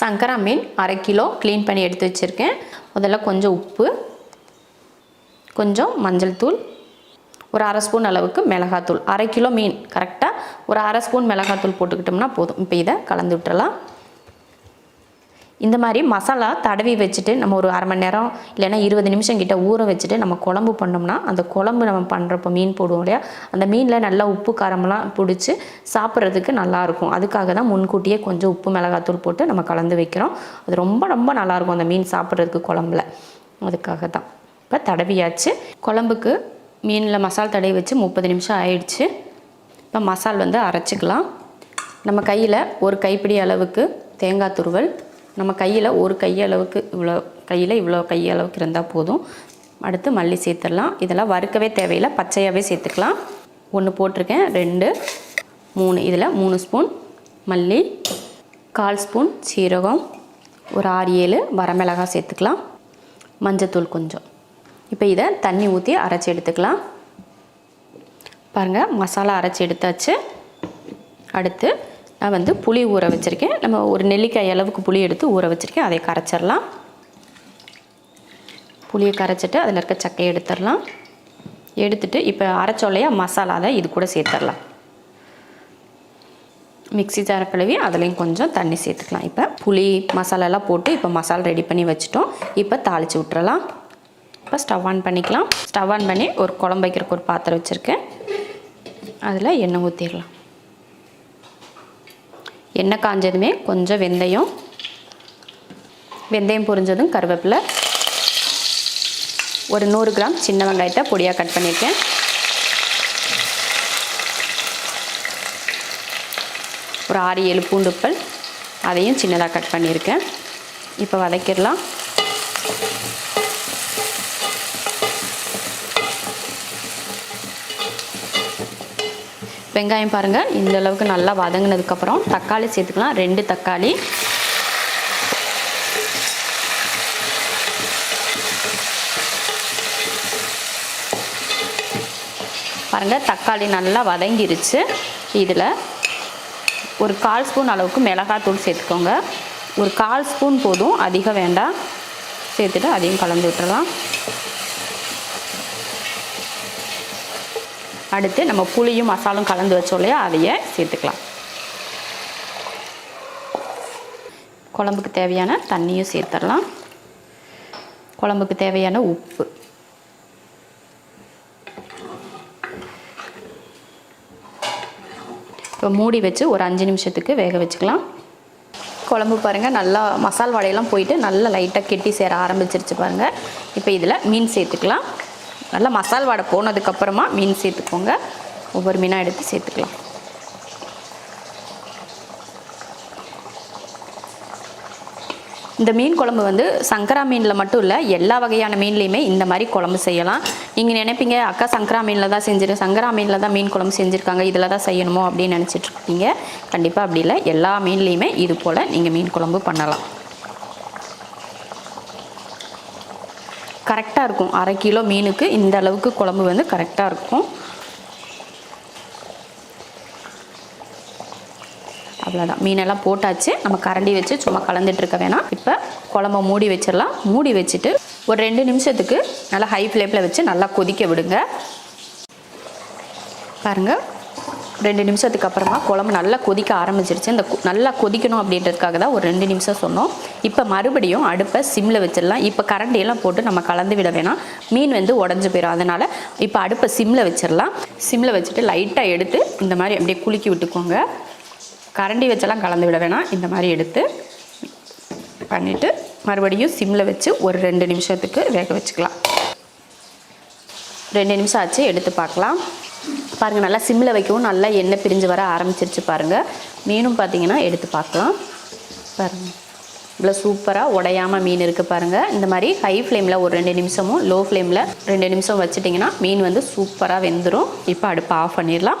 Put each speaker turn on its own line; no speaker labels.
சங்கரா மீன் அரை kilo clean பண்ணி எடுத்து வச்சுருக்கேன். முதல்ல கொஞ்சம் உப்பு கொஞ்சம் மஞ்சள் தூள் ஒரு அரை ஸ்பூன் அளவுக்கு மிளகாத்தூள். அரை கிலோ மீன் கரெக்டாக ஒரு அரை ஸ்பூன் மிளகாத்தூள் போட்டுக்கிட்டோம்னா போதும். இப்போ இதை கலந்து விட்டுறலாம். இந்த மாதிரி மசாலா தடவி வச்சுட்டு நம்ம ஒரு அரை மணி நேரம் இல்லைன்னா இருபது நிமிஷம் கிட்ட ஊற வச்சுட்டு நம்ம குழம்பு பண்ணோம்னா அந்த குழம்பு நம்ம பண்ணுறப்போ மீன் போடுவோம் இல்லையா? அந்த மீனில் நல்லா உப்பு காரமெல்லாம் பிடிச்சி சாப்பிட்றதுக்கு நல்லாயிருக்கும். அதுக்காக தான் முன்கூட்டியே கொஞ்சம் உப்பு மிளகாத்தூள் போட்டு நம்ம கலந்து வைக்கிறோம். அது ரொம்ப ரொம்ப நல்லாயிருக்கும் அந்த மீன் சாப்பிட்றதுக்கு குழம்புல. அதுக்காக தான். இப்போ தடவியாச்சு. குழம்புக்கு மீனில் மசால் தடவி வச்சு முப்பது நிமிஷம் ஆயிடுச்சு. இப்போ மசால் வந்து அரைச்சிக்கலாம். நம்ம கையில் ஒரு கைப்பிடி அளவுக்கு தேங்காய் துருவல் நம்ம கையில் ஒரு கையளவுக்கு இவ்வளோ கையில் இவ்வளோ கையளவுக்கு இருந்தால் போதும். அடுத்து மல்லி சேர்த்துடலாம். இதெல்லாம் வறுக்கவே தேவையில்லை. பச்சையாகவே சேர்த்துக்கலாம். ஒன்று போட்டிருக்கேன். ரெண்டு மூணு. இதில் மூணு ஸ்பூன் மல்லி கால் ஸ்பூன் சீரகம் ஒரு ஆறு ஏழு வரமிளகாய் சேர்த்துக்கலாம். மஞ்சத்தூள் கொஞ்சம். இப்போ இதை தண்ணி ஊற்றி அரைச்சி எடுத்துக்கலாம். பாருங்கள் மசாலா அரைச்சி எடுத்தாச்சு. அடுத்து நான் வந்து புளி ஊற வச்சுருக்கேன். நம்ம ஒரு நெல்லிக்காய் அளவுக்கு புளி எடுத்து ஊற வச்சுருக்கேன். அதை கரைச்சிடலாம். புளியை கரைச்சிட்டு அதில் இருக்க சக்கையை எடுத்துடலாம். எடுத்துட்டு இப்போ அரைச்சோலையாக மசாலா அதை இது கூட சேர்த்துடலாம். மிக்ஸி ஜார கழுவி அதுலேயும் கொஞ்சம் தண்ணி சேர்த்துக்கலாம். இப்போ புளி மசாலாலாம் போட்டு இப்போ மசாலா ரெடி பண்ணி வச்சுட்டோம். இப்போ தாளித்து விட்டுறலாம். இப்போ ஸ்டவ் ஆன் பண்ணிக்கலாம். ஸ்டவ் ஆன் பண்ணி ஒரு குழம்பு வைக்கிறக்கு ஒரு பாத்திரம் வச்சுருக்கேன். அதில் எண்ணெய் ஊற்றிடலாம். எண்ணெய் காஞ்சதுமே கொஞ்சம் வெந்தயம். வெந்தயம் பொரிஞ்சதும் கருவேப்பிலை. ஒரு நூறு கிராம் சின்ன வெங்காயத்தை பொடியாக கட் பண்ணியிருக்கேன். ஒரு ஆறு ஏழு பூண்டுப்பல் அதையும் சின்னதாக கட் பண்ணியிருக்கேன். இப்போ வதக்கிடலாம். வெங்காயம் பாருங்கள் இந்த அளவுக்கு நல்லா வதங்கினதுக்கப்புறம் தக்காளி சேர்த்துக்கலாம். ரெண்டு தக்காளி. பாருங்கள் தக்காளி நல்லா வதங்கிருச்சு. இதில் ஒரு கால் ஸ்பூன் அளவுக்கு மிளகாத்தூள் சேர்த்துக்கோங்க. ஒரு கால் ஸ்பூன் போதும். அதிகம் வேண்டாம். சேர்த்துட்டு அதையும் கலந்து விட்டுறலாம். அடுத்து நம்ம புளியும் மசாலும் கலந்து வச்சோம் இல்லையா அதையே சேர்த்துக்கலாம். குழம்புக்கு தேவையான தண்ணியும் சேர்த்துடலாம் குழம்புக்கு தேவையான உப்பு. இப்போ மூடி வச்சு ஒரு அஞ்சு நிமிஷத்துக்கு வேக வச்சுக்கலாம். குழம்பு பாருங்கள் நல்லா மசால் வடையெல்லாம் போயிட்டு நல்லா லைட்டாக கெட்டி சேர ஆரம்பிச்சிருச்சு பாருங்கள் இப்போ இதில் மீன் சேர்த்துக்கலாம். நல்லா மசால் வடை போனதுக்கப்புறமா மீன் சேர்த்துக்கோங்க. ஒவ்வொரு மீனாக எடுத்து சேர்த்துக்கலாம். இந்த மீன் குழம்பு வந்து சங்கரா மீனில் மட்டும் இல்லை எல்லா வகையான மீன்லேயுமே இந்த மாதிரி குழம்பு செய்யலாம். நீங்கள் நினைப்பீங்க அக்கா சங்கரா மீனில் தான் செஞ்சிரு சங்கரா மீனில் தான் மீன் குழம்பு செஞ்சுருக்காங்க இதில் தான் செய்யணுமோ அப்படின்னு நினச்சிட்ருக்கீங்க கண்டிப்பாக அப்படி இல்லை எல்லா மீன்லேயுமே இது போல் நீங்கள் மீன் குழம்பு பண்ணலாம். கரெக்டாக இருக்கும். அரை கிலோ மீனுக்கு இந்த அளவுக்கு குழம்பு வந்து கரெக்டாக இருக்கும். அவ்வளோதான் மீனெல்லாம் போட்டாச்சு. நம்ம கரண்டி வச்சு சும்மா கலந்துட்டு இருக்க வேணாம். இப்போ குழம்ப மூடி வச்சிடலாம். மூடி வச்சுட்டு ஒரு ரெண்டு நிமிஷத்துக்கு நல்லா ஹை ஃப்ளேமில் வச்சு நல்லா கொதிக்க விடுங்க. பாருங்கள் ரெண்டு நிமிஷத்துக்கு அப்புறமா குழம்பு நல்லா கொதிக்க ஆரம்பிச்சிருச்சு. இந்த நல்லா கொதிக்கணும் அப்படின்றதுக்காக தான் ஒரு ரெண்டு நிமிஷம் சொன்னோம். இப்போ மறுபடியும் அடுப்பை சிம்மில் வச்சிடலாம். இப்போ கரண்டியெல்லாம் போட்டு நம்ம கலந்து விட வேணாம். மீன் வந்து உடஞ்சி போயிடும் அதனால் இப்போ அடுப்பை சிம்மில் வச்சிடலாம். சிம்மில் வச்சுட்டு லைட்டாக எடுத்து இந்த மாதிரி அப்படியே குலுக்கி விட்டுக்கோங்க. கரண்டி வச்செல்லாம் கலந்து விட வேணாம். இந்த மாதிரி எடுத்து பண்ணிவிட்டு மறுபடியும் சிம்மில் வச்சு ஒரு ரெண்டு நிமிஷத்துக்கு வேக வச்சுக்கலாம். ரெண்டு நிமிஷம் ஆச்சு எடுத்து பார்க்கலாம். பாருங்கள் நல்லா சிம்மில் வைக்கவும் நல்லா எண்ணெய் பிரிஞ்சு வர ஆரம்பிச்சிருச்சு பாருங்கள் மீனும் பார்த்தீங்கன்னா எடுத்து பார்க்கலாம். பாருங்கள் இவ்வளோ சூப்பராக உடையாமல் மீன் இருக்குது பாருங்கள் இந்த மாதிரி ஹை ஃப்ளேமில் ஒரு ரெண்டு நிமிஷமும் லோ ஃப்ளேமில் ரெண்டு நிமிஷம் வச்சுட்டிங்கன்னா மீன் வந்து சூப்பராக வெந்துடும் இப்போ அடுப்பு ஆஃப் பண்ணிடலாம்.